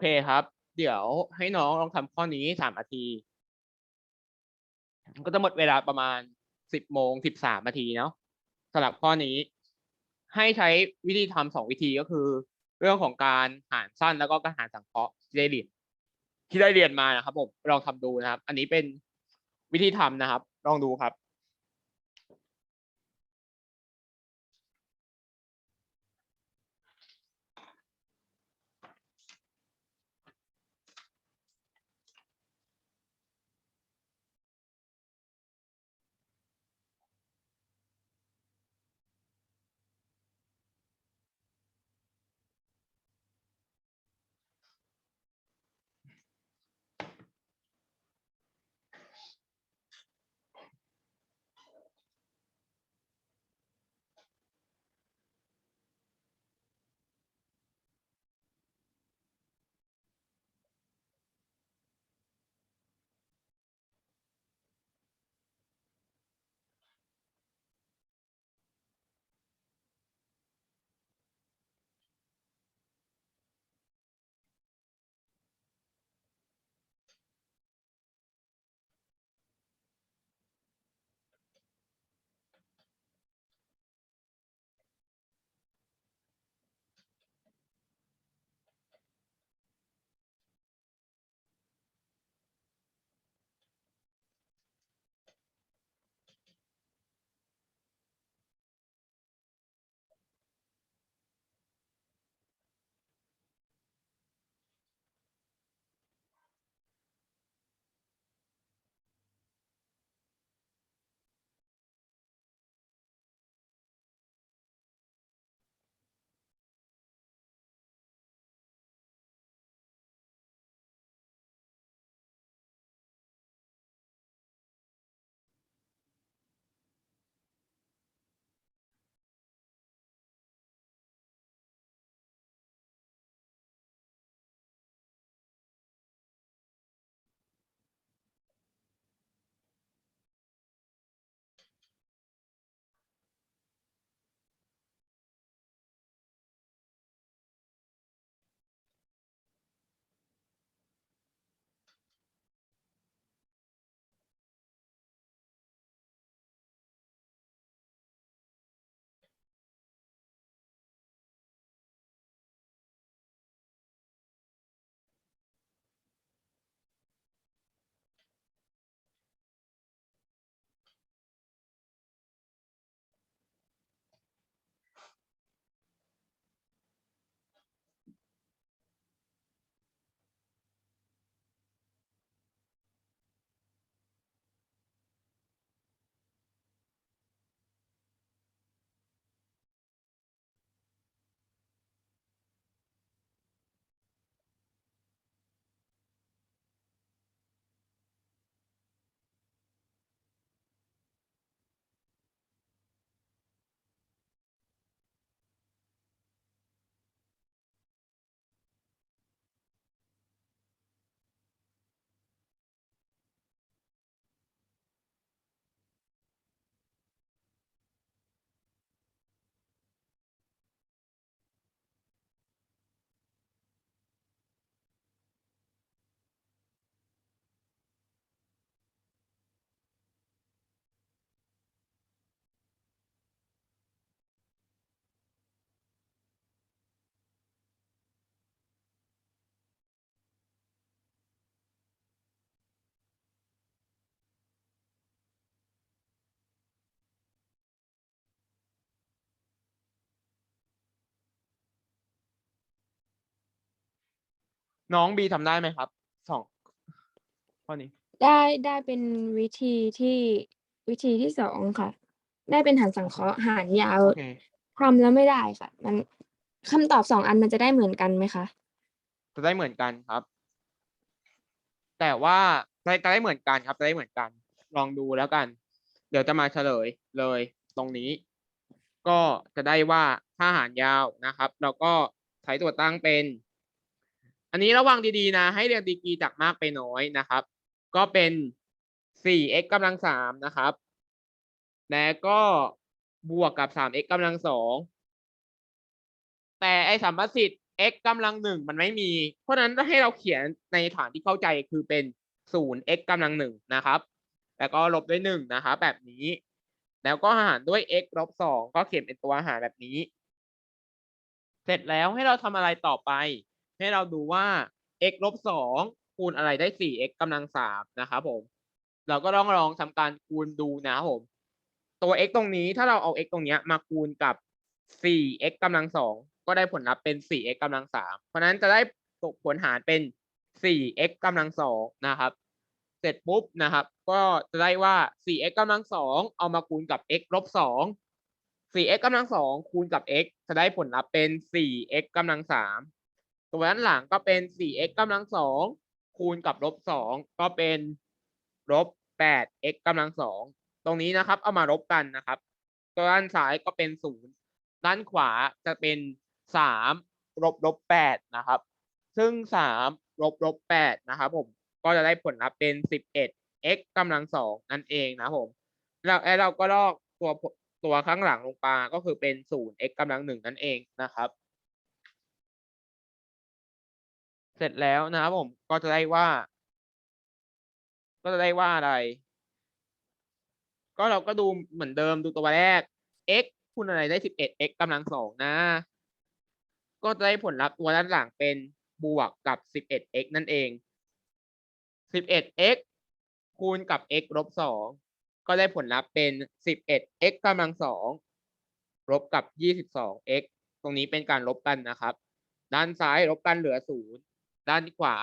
เคครับ เดี๋ยวให้น้องลองทำข้อนี้สามนาที ก็จะหมดเวลาประมาณสิบโมงสิบสามนาทีเนาะสำหรับข้อนี้ ให้ใช้วิธีทำสองวิธีก็คือ เรื่องของการหารสั้นแล้วก็การหารสังเคราะห์ที่ได้เรียนที่ได้เรียนมานะครับผมลองทำดูนะครับ อันนี้เป็นวิธีทำนะครับ ลองดูครับ น้องบีทำได้ไหมครับสองข้อนี้ ได้ได้เป็นวิธีที่วิธีที่สองค่ะ ได้เป็นหารสังเคราะห์หารยาวโอเคทำแล้วไม่ได้ค่ะ มันคำตอบสองอันมันจะได้เหมือนกันไหมคะจะได้เหมือนกันครับ แต่ว่าจะจะได้เหมือนกันครับจะได้เหมือนกัน ลองดูแล้วกัน เดี๋ยวจะมาเฉลยเลยตรงนี้ ก็จะได้ว่าถ้าหารยาวนะครับ เราก็ใช้ตัวตั้งเป็น อันนี้ระวังดีๆนะ ให้เรียงดีกรีจากมากไปน้อยนะครับ ก็เป็น 4x กำลังสามนะครับ แล้วก็บวกกับ 3x กำลังสองแต่ไอ้สัมประสิทธิ์ x กำลังหนึ่งมันไม่มี เพราะนั้นให้เราเขียนในฐานที่เข้าใจคือเป็นศูนย์ x กำลังหนึ่งนะครับ แล้วก็ลบด้วยหนึ่งนะครับแบบนี้ แล้วก็หารด้วย x ลบสองก็เขียนเป็นตัวหารแบบนี้ เสร็จแล้วให้เราทำอะไรต่อไป ให้เราดูว่า x ลบสองคูณอะไรได้สี่ x กำลังสามนะครับผม เราก็ลองลองทำการคูณดูนะครับผม ตัว x ตรงนี้ถ้าเราเอา x ตรงนี้มาคูณกับ 4x กำลังสองก็ได้ผลลัพธ์เป็น 4x กำลังสามเพราะนั้นจะได้ตกผลหารเป็น 4x กำลังสองนะครับเสร็จปุ๊บนะครับ ก็จะได้ว่า 4x กำลังสองเอามาคูณกับ x ลบสอง 4x กำลังสองคูณกับ x จะได้ผลลัพธ์เป็น 4x กำลังสาม ตัวด้านหลังก็เป็น 4x กำลังสองคูณกับลบสองก็เป็นลบ 8x กำลังสองตรงนี้นะครับ เอามาลบกันนะครับ ตัวด้านซ้ายก็เป็นศูนย์ด้านขวาจะเป็นสามลบลบแปดนะครับ ซึ่งสามลบลบแปดนะครับผมก็จะได้ผลลัพธ์เป็นสิบเอ็ด x กำลังสองนั่นเองนะผมแล้วแล้เราก็ลอกตัวตัวข้างหลังลงมาก็คือเป็นศูนย์ x กำลังหนึ่งนั่นเองนะครับ เสร็จแล้วนะครับผมก็จะได้ว่า ก็จะได้ว่าอะไร ก็เราก็ดูเหมือนเดิมดูตัวแรก x คูณอะไรได้สิบเอ็ด x กำลังสองนะ ก็จะได้ผลลัพธ์ตัวด้านหลังเป็นบวกกับสิบเอ็ด x นั่นเองสิบเอ็ด x คูณกับ x ลบสองก็ได้ผลลัพธ์เป็นสิบเอ็ด x กำลังสองลบกับยี่สิบสอง x ตรงนี้เป็นการลบกันนะครับ ด้านซ้ายลบกันเหลือศูนย์ ด้านขวา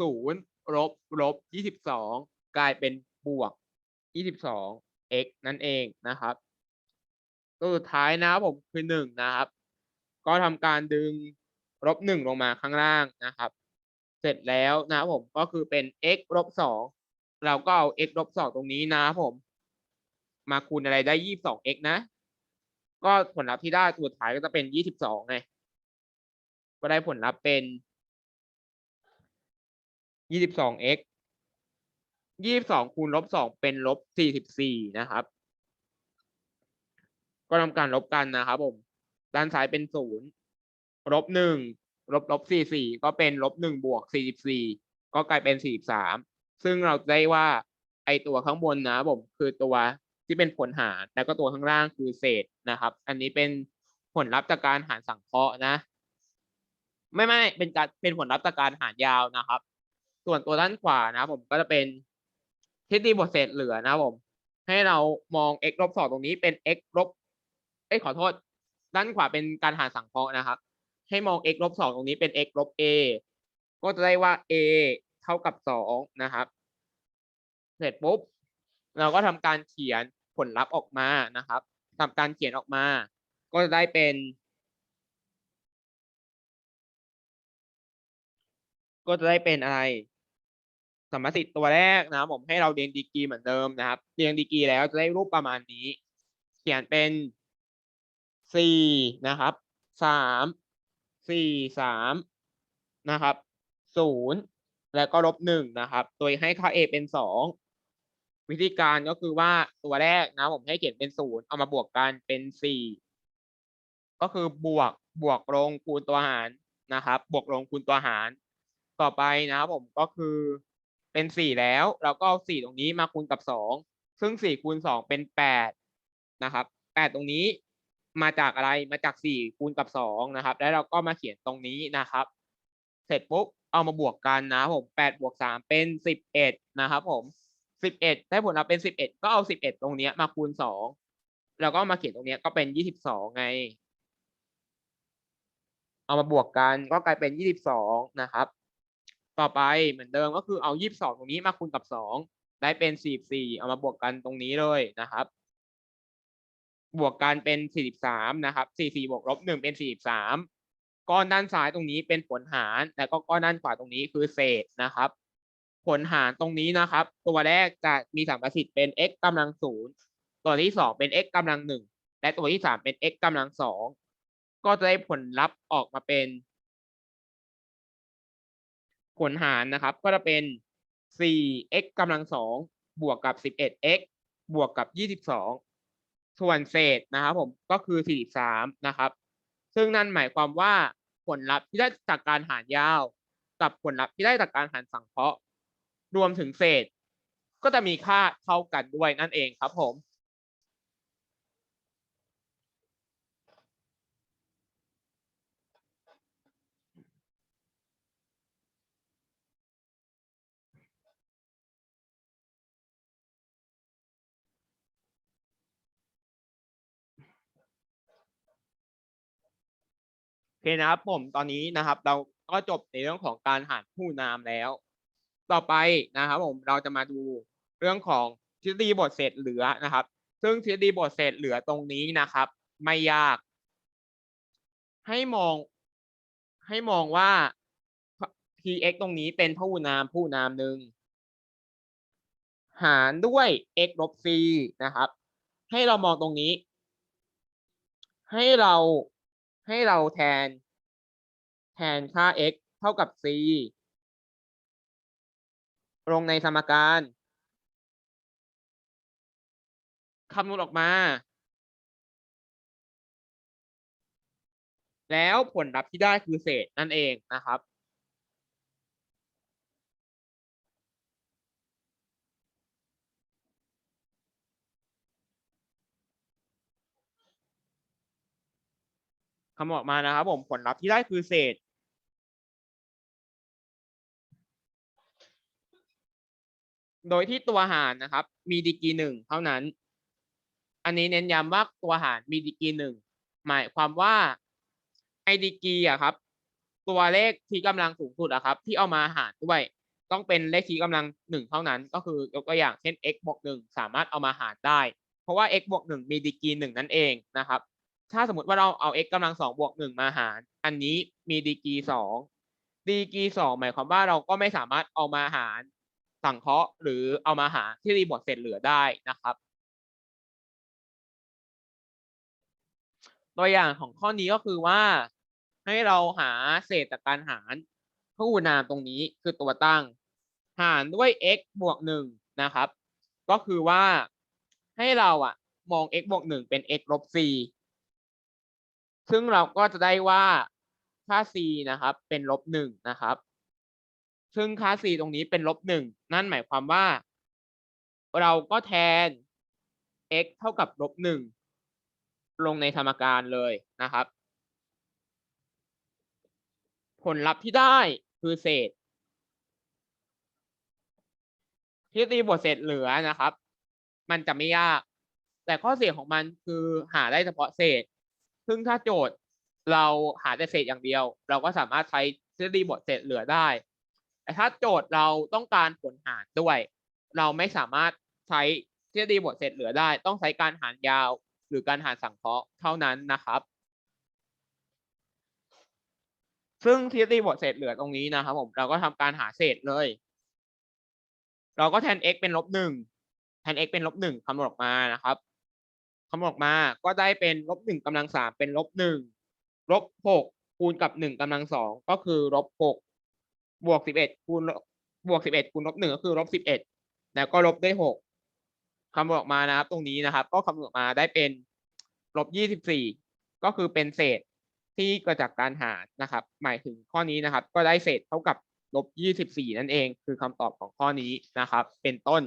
ศูนย์ลบลบยี่สิบสองกลายเป็นบวกยี่สิบสอง x นั่นเองนะครับ ตัวสุดท้ายนะครับผมคือหนึ่งนะครับ ก็ทำการดึงลบหนึ่งลงมาข้างล่างนะครับ เสร็จแล้วนะครับผมก็คือเป็น x ลบสองเราก็เอา x ลบสองตรงนี้นะครับผม มาคูณอะไรได้ยี่สิบสอง x นะ ก็ผลลัพธ์ที่ได้ตัวสุดท้ายก็จะเป็นยี่สิบสองไงก็ได้ผลลัพธ์เป็น ยี่สิบสอง x ยี่สิบสองคูณลบสองเป็นลบสี่สิบสี่นะครับ ก็ทำการลบกันนะครับผม ด้านซ้ายเป็นศูนย์ลบหนึ่งลบลบสี่สี่ก็เป็นลบหนึ่งบวกสี่สิบสี่ก็กลายเป็นสี่สามซึ่งเราได้ว่าไอตัวข้างบนนะผมคือตัวที่เป็นผลหารแล้วก็ตัวข้างล่างคือเศษนะครับ อันนี้เป็นผลลัพธ์จากการหารสังเคราะห์นะ ไม่ไม่เป็นการเป็นผลลัพธ์จากการหารยาวนะครับ ส่วนตัวด้านขวานะผมก็จะเป็นทฤษฎีบทเศษเหลือนะผม ให้เรามอง x ลบสองตรงนี้เป็น x ลบเอ้ขอโทษ ด้านขวาเป็นการหารสังเคราะห์นะครับ ให้มอง x ลบสองตรงนี้เป็น x ลบ a ก็จะได้ว่า a เท่ากับสองนะครับ เสร็จปุ๊บ เราก็ทำการเขียนผลลัพธ์ออกมานะครับทำการเขียนออกมา ก็จะได้เป็น ก็จะได้เป็นอะไร สมมติตัวแรกนะผมให้เราเรียงดีกรีเหมือนเดิมนะครับ เรียงดีกรีแล้วจะได้รูปประมาณนี้ เขียนเป็นสี่นะครับสามสี่สามนะครับศูนย์แล้วก็ลบหนึ่งนะครับ โดยให้ค่า a เป็นสองวิธีการก็คือว่าตัวแรกนะผมให้เขียนเป็นศูนย์เอามาบวกกันเป็นสี่ก็คือบวกบวกลงคูณตัวหารนะครับ บวกลงคูณตัวหาร ต่อไปนะครับผมก็คือ เป็นสี่แล้ว เราก็เอาสี่ตรงนี้มาคูณกับสองซึ่งสี่คูณสองเป็นแปดนะครับแปดตรงนี้มาจากอะไรมาจากสี่คูณกับสองนะครับ แล้วเราก็มาเขียนตรงนี้นะครับ เสร็จปุ๊บเอามาบวกกันนะผมแปดบวกสามเป็นสิบเอ็ดนะครับ ผมสิบเอ็ดได้ผลลัพธ์เป็นสิบเอ็ดก็เอาสิบเอ็ดตรงนี้มาคูณสองแล้วก็มาเขียนตรงนี้ก็เป็นยี่สิบสองไง เอามาบวกกันก็กลายเป็นยี่สิบสองนะครับ ต่อไปเหมือนเดิมก็คือเอายี่สิบสองตรงนี้มาคูณกับสองได้เป็นสี่สี่เอามาบวกกันตรงนี้เลยนะครับ บวกกันเป็นสี่สิบสามนะครับสี่สี่บวกลบหนึ่งเป็นสี่สิบสามก้อนด้านซ้ายตรงนี้เป็นผลหารแล้วก็ก้อนด้านขวาตรงนี้คือเศษนะครับ ผลหารตรงนี้นะครับ ตัวแรกจะมีสัมประสิทธิ์เป็น x กำลังศูนย์ตัวที่สองเป็น x กำลังหนึ่งและตัวที่สามเป็น x กำลังสองก็จะได้ผลลัพธ์ออกมาเป็น ผลหารนะครับ ก็จะเป็น 4x กำลังสองบวกกับ 11x บวกกับ 22 ส่วนเศษนะครับผมก็คือ 43 นะครับ ซึ่งนั่นหมายความว่าผลลัพธ์ที่ได้จากการหารยาว กับผลลัพธ์ที่ได้จากการหารสังเคราะห์ รวมถึงเศษ ก็จะมีค่าเท่ากันด้วยนั่นเองครับผม โอเคนะครับผมตอนนี้นะครับ เราก็จบในเรื่องของการหารคู่นามแล้ว ต่อไปนะครับผมเราจะมาดูเรื่องของทฤษฎีบทเศษเหลือนะครับ ซึ่งทฤษฎีบทเศษเหลือตรงนี้นะครับ ไม่ยาก ให้มองให้มองว่า tx ตรงนี้เป็นพหูนามพหูนามหนึ่งหารด้วย x ลบ c นะครับ ให้เรามองตรงนี้ ให้เรา ให้เราแทน แทนค่า x เท่ากับ c ลงในสมการคำนวณออกมา แล้วผลลัพธ์ที่ได้คือเศษนั่นเองนะครับ คำออกมานะครับผมผลลัพธ์ที่ได้คือเศษ โดยที่ตัวหารนะครับ มีดีกรีหนึ่งเท่านั้น อันนี้เน้นย้ำว่าตัวหารมีดีกรีหนึ่งหมายความว่าไอดีกรีอะครับ ตัวเลขที่กำลังสูงสุดอะครับ ที่เอามาหารด้วยต้องเป็นเลขที่กำลังหนึ่งเท่านั้น ก็คือยกตัวอย่างเช่น x บวกหนึ่งสามารถเอามาหารได้ เพราะว่า x บวกหนึ่งมีดีกรีหนึ่งนั่นเองนะครับ ถ้าสมมติว่าเราเอา x กำลังสองบวกหนึ่งมาหาร อันนี้มีดีกรีสองดีกรีสองหมายความว่าเราก็ไม่สามารถเอามาหารสังเคราะห์ หรือเอามาหาที่รีบทเศษเหลือได้นะครับ ตัวอย่างของข้อนี้ก็คือว่าให้เราหาเศษจากการหารพหูนามตรงนี้คือตัวตั้ง หารด้วย x บวกหนึ่งนะครับ ก็คือว่าให้เราอะมอง x บวกหนึ่งเป็น x ลบ c ซึ่งเราก็จะได้ว่าค่า c นะครับ เป็นลบหนึ่งนะครับ ซึ่งค่า c ตรงนี้เป็นลบหนึ่งนั่นหมายความว่า เราก็แทน x เท่ากับลบหนึ่งลงในสมการเลยนะครับ ผลลัพธ์ที่ได้คือเศษทฤษฎีบทเศษเหลือนะครับ มันจะไม่ยาก แต่ข้อเสียของมันคือหาได้เฉพาะเศษ ซึ่งถ้าโจทย์เราหาแต่เศษอย่างเดียว เราก็สามารถใช้ทฤษฎีบทเศษเหลือได้ แต่ถ้าโจทย์เราต้องการผลหารด้วย เราไม่สามารถใช้ทฤษฎีบทเศษเหลือได้ ต้องใช้การหารยาว หรือการหารสังเคราะห์เท่านั้นนะครับ ซึ่งทฤษฎีบทเศษเหลือตรงนี้นะครับผมเราก็ทำการหาเศษเลย เราก็แทน x เป็นลบหนึ่งแทน x เป็นลบหนึ่งคำนวณออกมานะครับ คำนวณออกมาก็ได้เป็นลบหนึ่งกำลังสามเป็นลบหนึ่งลบหกคูณกับหนึ่งกำลังสองก็คือลบหกบวกสิบเอ็ดคูณบวกสิบเอ็ดคูณลบหนึ่งก็คือลบสิบเอ็ดแล้วก็ลบได้หกคำนวณออกมานะครับ ตรงนี้นะครับ ก็คำนวณออกมาได้เป็นลบยี่สิบสี่ก็คือเป็นเศษที่เกิดจากการหารนะครับ หมายถึงข้อนี้นะครับ ก็ได้เศษเท่ากับลบยี่สิบสี่นั่นเอง คือคำตอบของข้อนี้นะครับ เป็นต้น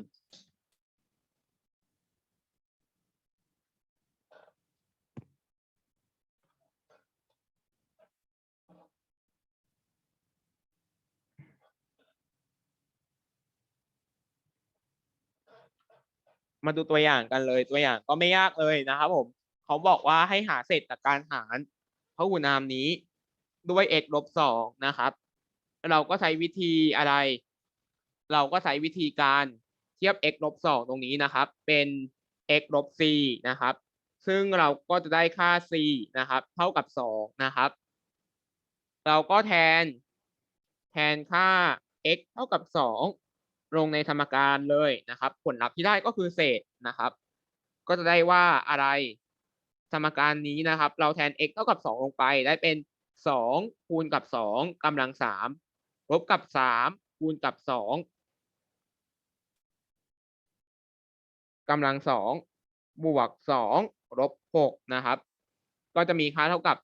มาดูตัวอย่างกันเลยตัวอย่างก็ไม่ยากเลยนะครับผมเขาบอกว่าให้หาเศษจากการหารพหูนามนี้ ด้วย x ลบสองนะครับ เราก็ใช้วิธีอะไร เราก็ใช้วิธีการเทียบ x ลบสองตรงนี้นะครับ เป็น x ลบ c นะครับ ซึ่งเราก็จะได้ค่า c นะครับ เท่ากับสองนะครับ เราก็แทน แทนค่า x เท่ากับสอง ลงในสมการเลยนะครับ ผลลัพธ์ที่ได้ก็คือเศษนะครับ ก็จะได้ว่าอะไรสมการนี้นะครับ เราแทน x เท่ากับสองลงไปได้เป็นสองคูณกับสองกำลังสามลบกับสามคูณกับสองกำลังสองบวกสองลบหกนะครับ ก็จะมีค่าเท่ากับ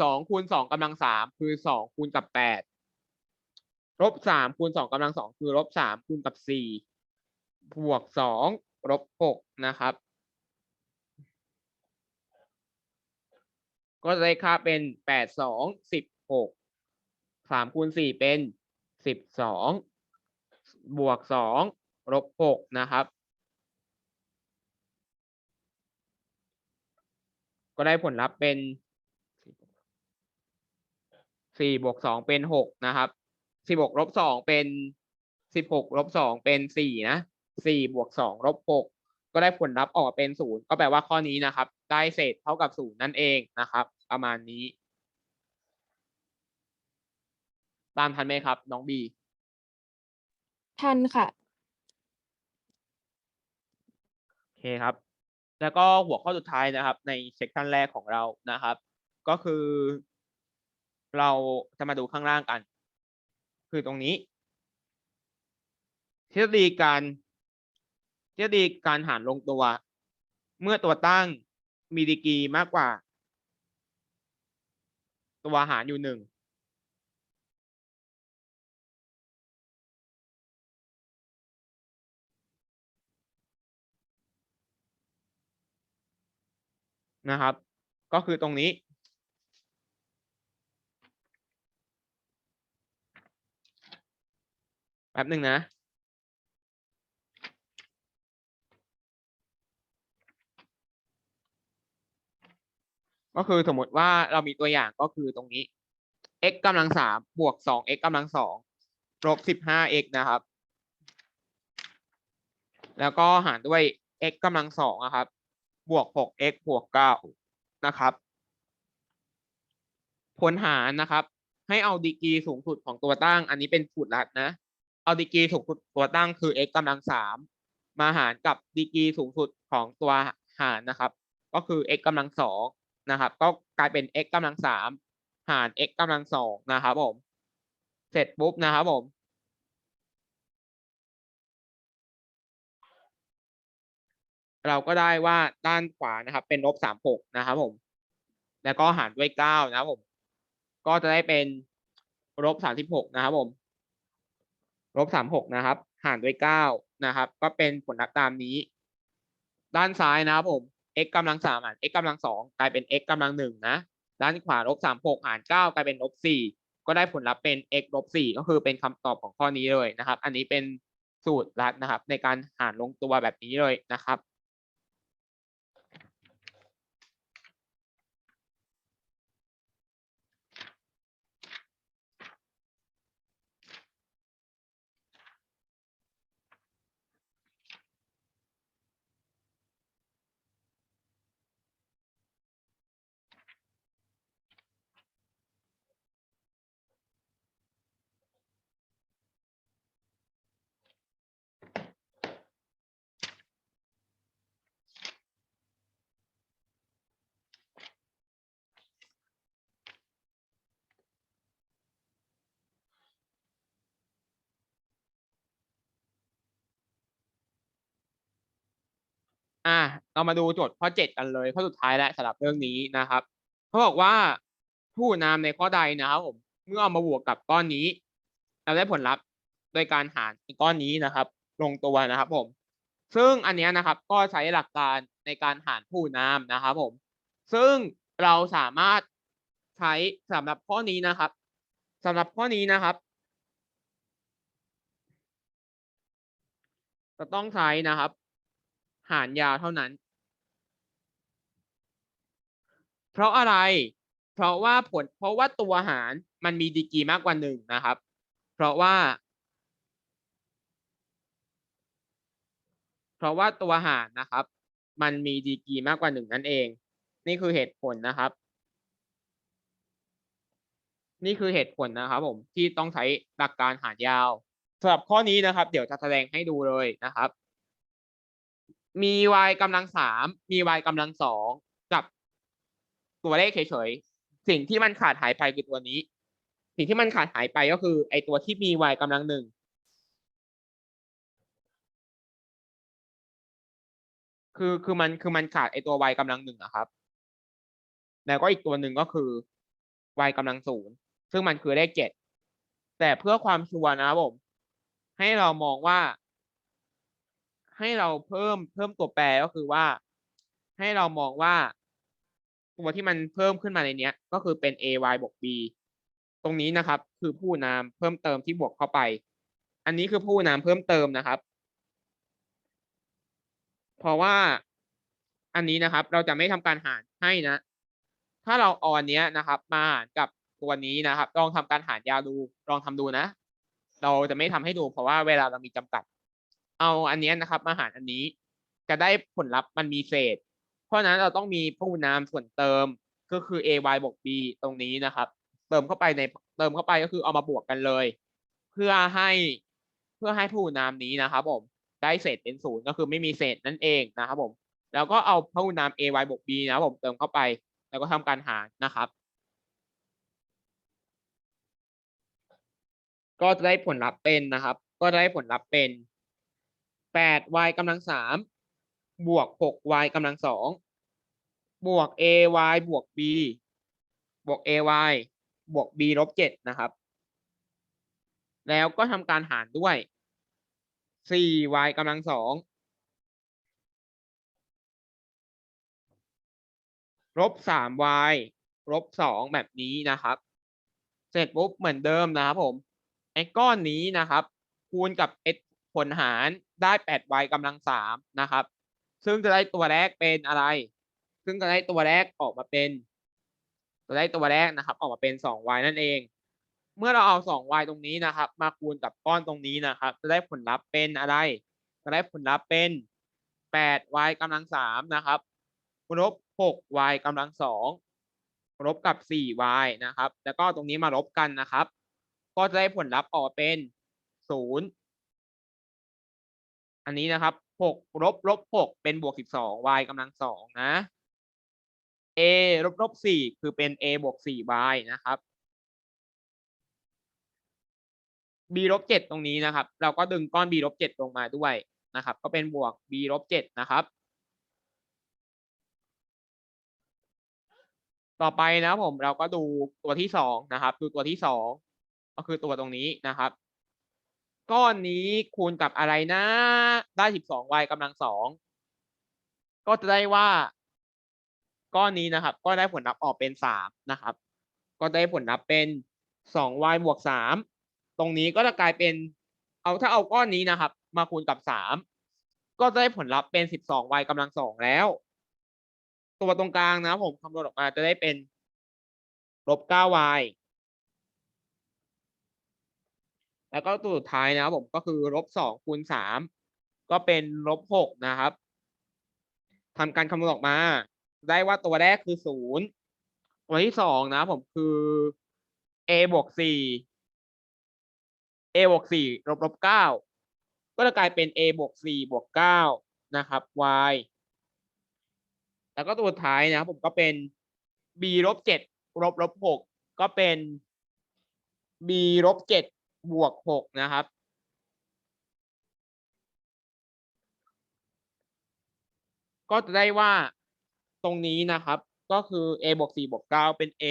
สองคูณสองกำลังสามคือสองคูณกับแปด ลบสามคูณสองกำลังสองคือลบสามคูณกับสี่บวกสองลบหกนะครับ ก็จะได้ค่าเป็นแปดสองสิบหกสามคูณสี่เป็นสิบสองบวกสองลบหกนะครับ ก็ได้ผลลัพธ์เป็นสี่บวกสองเป็นหกนะครับ สิบหกลบสองเป็นสิบหกลบสองเป็นสี่นะสี่บวกสองลบหกก็ได้ผลลัพธ์ออกมาเป็นศูนย์ก็แปลว่าข้อนี้นะครับ ได้เศษเท่ากับศูนย์นั่นเองนะครับ ประมาณนี้ ตามทันไหมครับ น้องบีทันค่ะโอเคครับ แล้วก็หัวข้อสุดท้ายนะครับ ในเซสชันแรกของเรานะครับ ก็คือ เราจะมาดูข้างล่างกัน คือตรงนี้ทฤษฎีการทฤษฎีการหารลงตัว เมื่อตัวตั้งมีดีกรีมากกว่า ตัวหารอยู่หนึ่งนะครับ ก็คือตรงนี้ แป๊บหนึ่งนะ ก็คือสมมติว่าเรามีตัวอย่างก็คือตรงนี้ x กำลังสามบวกสอง x กำลังสองลบสิบห้า x นะครับ แล้วก็หารด้วย x กำลังสองนะครับ บวกหก x บวกเก้านะครับ ผลหารนะครับ ให้เอาดีกรีสูงสุดของตัวตั้ง อันนี้เป็นสูตรลัดนะ เอาดีกรีสูงสุดตัวตั้งคือ x กำลังสามมาหารกับดีกรีสูงสุดของตัวหารนะครับ ก็คือ x กำลังสองนะครับ ก็กลายเป็น x กำลังสามหาร x กำลังสองนะครับผม เสร็จปุ๊บนะครับผมเราก็ได้ว่าด้านขวานะครับ เป็นลบสามหกนะครับผม แล้วก็หารด้วยเก้านะครับผม ก็จะได้เป็นลบสามสิบหกนะครับผม ลบสามหกนะครับ หารด้วยเก้านะครับ ก็เป็นผลลัพธ์ตามนี้ ด้านซ้ายนะครับผม x กำลังสามหาร x กำลังสองกลายเป็น x กำลังหนึ่งนะ ด้านขวาลบสามหกหารเก้ากลายเป็นลบสี่ก็ได้ผลลัพธ์เป็น x ลบสี่ก็คือเป็นคำตอบของข้อนี้เลยนะครับ อันนี้เป็นสูตรลัดนะครับ ในการหารลงตัวแบบนี้เลยนะครับ อะเรามาดูโจทย์ข้อเจ็ดกันเลยข้อสุดท้ายแล้วสำหรับเรื่องนี้นะครับเขาบอกว่าผู้นามในข้อใดนะครับผมเมื่อเอามาบวกกับก้อนนี้ เราได้ผลลัพธ์โดยการหารก้อนนี้นะครับ ลงตัวนะครับ ผม ซึ่งอันนี้นะครับก็ใช้หลักการในการหารผู้นามนะครับผม ซึ่งเราสามารถใช้สำหรับข้อนี้นะครับสำหรับข้อนี้นะครับจะต้องใช้นะครับ หารยาวเท่านั้น เพราะอะไร เพราะว่าผล เพราะว่าตัวหารมันมีดีกรีมากกว่าหนึ่งนะครับ เพราะว่า เพราะว่าตัวหารนะครับ มันมีดีกรีมากกว่าหนึ่งนั่นเอง นี่คือเหตุผลนะครับ นี่คือเหตุผลนะครับ ผมที่ต้องใช้หลักการหารยาวสำหรับข้อนี้นะครับ เดี๋ยวจะแสดงให้ดูเลยนะครับ มี y กำลังสามมี y กำลังสองกับตัวเลขเฉยๆสิ่งที่มันขาดหายไปคือตัวนี้ สิ่งที่มันขาดหายไปก็คือ ไอตัวที่มี y กำลังหนึ่งคือคือมันคือมันขาดไอตัว y กำลังหนึ่งอะครับ แล้วก็อีกตัวหนึ่งก็คือ y กำลังศูนย์ซึ่งมันคือเลขเจ็ดแต่เพื่อความชัวร์นะผมให้เรามองว่า ให้เราเพิ่มเพิ่มตัวแปรก็คือว่า ให้เรามองว่าตัวที่มันเพิ่มขึ้นมาในเนี้ย ก็คือเป็น ay บวก b ตรงนี้นะครับ คือผู้นามเพิ่มเติมที่บวกเข้าไป อันนี้คือผู้นามเพิ่มเติมนะครับ เพราะว่าอันนี้นะครับ เราจะไม่ทำการหารให้นะ ถ้าเราเอาอันเนี้ยนะครับ มาหารกับตัวนี้นะครับ ลองทำการหารยาวดู ลองทำดูนะ เราจะไม่ทำให้ดู เพราะว่าเวลาเรามีจำกัด เอาอันนี้นะครับ มาหารอันนี้ จะได้ผลลัพธ์มันมีเศษ เพราะฉะนั้นเราต้องมีผู้นามส่วนเติมก็คือ ay บวก b ตรงนี้นะครับ เติมเข้าไปในเติมเข้าไปก็คือเอามาบวกกันเลย เพื่อให้เพื่อให้ผู้นามนี้นะครับผมได้เศษเป็นศูนย์ก็คือไม่มีเศษนั่นเองนะครับผมแล้วก็เอาผู้นาม ay บวก b นะครับผมเติมเข้าไป แล้วก็ทำการหารนะครับ ก็จะได้ผลลัพธ์เป็นนะครับ ก็ได้ผลลัพธ์เป็น 8y กำลังสามบวก 6y กำลังสองบวก ay บวก b บวก ay บวก b ลบเจ็ดนะครับ แล้วก็ทำการหารด้วย 4y กำลังสองลบ 3y ลบสองแบบนี้นะครับ เสร็จปุ๊บเหมือนเดิมนะครับผมไอ้ก้อนนี้นะครับ คูณกับ x ผลหารได้ 8y กำลังสามนะครับ ซึ่งจะได้ตัวแรกเป็นอะไร ซึ่งจะได้ตัวแรกออกมาเป็น จะได้ตัวแรกนะครับ ออกมาเป็น 2y นั่นเอง เมื่อเราเอา 2y ตรงนี้นะครับ มาคูณกับก้อนตรงนี้นะครับ จะได้ผลลัพธ์เป็นอะไร จะได้ผลลัพธ์เป็น 8y กำลังสามนะครับลบ 6y กำลังสองลบกับ 4y นะครับ แล้วก็ตรงนี้มาลบกันนะครับ ก็จะได้ผลลัพธ์ออกมาเป็นศูนย์ อันนี้นะครับหกลบลบหกเป็นบวกสิบสอง y กำลังสองนะ a ลบลบสี่คือเป็น a บวกสี่ y นะครับ b ลบเจ็ดตรงนี้นะครับ เราก็ดึงก้อน b ลบเจ็ดลงมาด้วยนะครับ ก็เป็นบวก b ลบเจ็ดนะครับ ต่อไปนะผมเราก็ดูตัวที่สองนะครับ ดูตัวที่สองก็คือตัวตรงนี้นะครับ ก้อนนี้คูณกับอะไรนะ ได้สิบสอง y กำลังสองก็จะได้ว่า ก้อนนี้นะครับ ก็ได้ผลลัพธ์ออกเป็นสามนะครับ ก็ได้ผลลัพธ์เป็นสอง y บวกสามตรงนี้ก็จะกลายเป็น เอาถ้าเอาก้อนนี้นะครับ มาคูณกับสามก็จะได้ผลลัพธ์เป็นสิบสอง y กำลังสองแล้ว ตัวตรงกลางนะผมคำนวณออกมาจะได้เป็นลบเก้า y แล้วก็ตัวสุดท้ายนะครับผมก็คือลบสองคูณสามก็เป็นลบหกนะครับทำการคำนวณออกมา ได้ว่าตัวแรกคือศูนย์ตัวที่สองนะผมคือ a บวกสี่ a บวกสี่ลบลบเก้าก็จะกลายเป็น a บวกสี่บวกเก้านะครับ y แล้วก็ตัวสุดท้ายนะครับผมก็เป็น b ลบเจ็ดลบลบหกก็เป็น b ลบเจ็ด บวกหกนะครับ ก็จะได้ว่าตรงนี้นะครับ ก็คือ a บวกสี่บวกเก้าเป็น a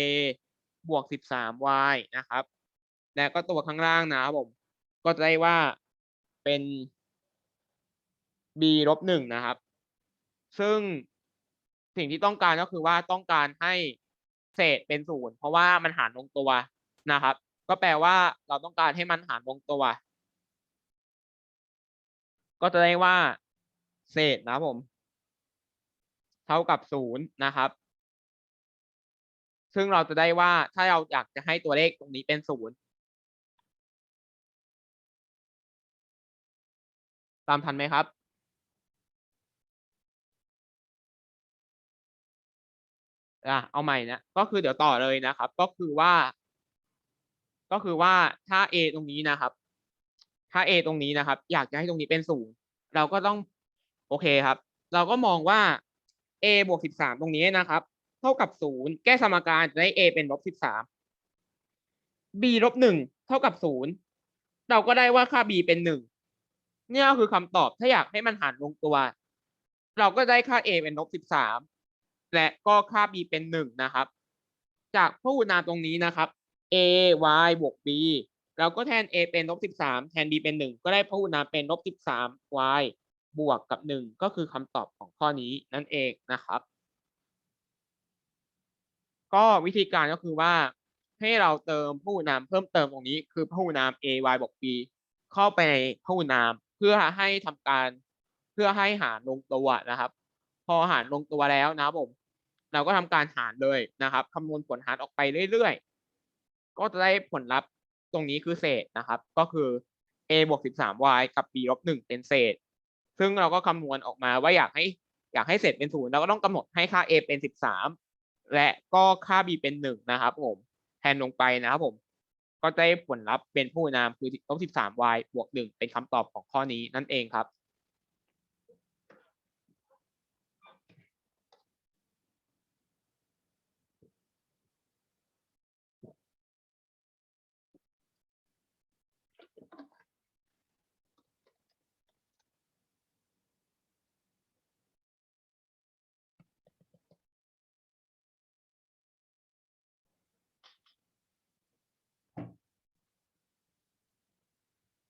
บวกสิบสาม y นะครับ และก็ตัวข้างล่างนะครับผม ก็จะได้ว่าเป็น b ลบหนึ่งนะครับ ซึ่งสิ่งที่ต้องการก็คือว่าต้องการให้เศษเป็นศูนย์เพราะว่ามันหารลงตัวนะครับ ก็แปลว่าเราต้องการให้มันหารลงตัว ก็จะได้ว่า เศษนะผม เท่ากับศูนย์นะครับ ซึ่งเราจะได้ว่าถ้าเราอยากจะให้ตัวเลขตรงนี้เป็นศูนย์ตามทันไหมครับอะเอาใหม่นะก็คือเดี๋ยวต่อเลยนะครับ ก็คือว่า ก็คือว่าถ้า a ตรงนี้นะครับ ถ้า a ตรงนี้นะครับ อยากจะให้ตรงนี้เป็นศูนย์เราก็ต้องโอเคครับ เราก็มองว่า a บวกสิบสามตรงนี้นะครับ เท่ากับศูนย์แก้สมการจะได้ a เป็นลบสิบสาม b ลบหนึ่งเท่ากับศูนย์เราก็ได้ว่าค่า b เป็นหนึ่งเนี่ยก็คือคำตอบถ้าอยากให้มันหารลงตัว เราก็ได้ค่า a เป็นลบสิบสามและก็ค่า b เป็นหนึ่งนะครับ จากพหูนามตรงนี้นะครับ a y บวก b เราก็แทน a เป็นลบสิบสามแทน b เป็นหนึ่งก็ได้พหูนามเป็นลบสิบสาม y บวกกับหนึ่งก็คือคำตอบของข้อนี้นั่นเองนะครับ ก็วิธีการก็คือว่าให้เราเติมพหูนามเพิ่มเติมตรงนี้คือพหูนาม a y บวก b เข้าไปในพหูนามเพื่อให้ทำการเพื่อให้หารลงตัวนะครับ พอหารลงตัวแล้วนะครับผมเราก็ทำการหารเลยนะครับคำนวณผลหารออกไปเรื่อยๆ ก็จะได้ผลลัพธ์ตรงนี้คือเศษนะครับ ก็คือ a บวก 13y กับ b ลบ1เป็นเศษ ซึ่งเราก็คำนวณออกมาว่าอยากให้อยากให้เศษเป็นศูนย์เราก็ต้องกำหนดให้ค่า a เป็น 13 และก็ค่า b เป็นหนึ่งนะครับผมแทนลงไปนะครับผม ก็จะได้ผลลัพธ์เป็นผู้นามคือลบ 13y บวก 1 เป็นคำตอบของข้อนี้นั่นเองครับ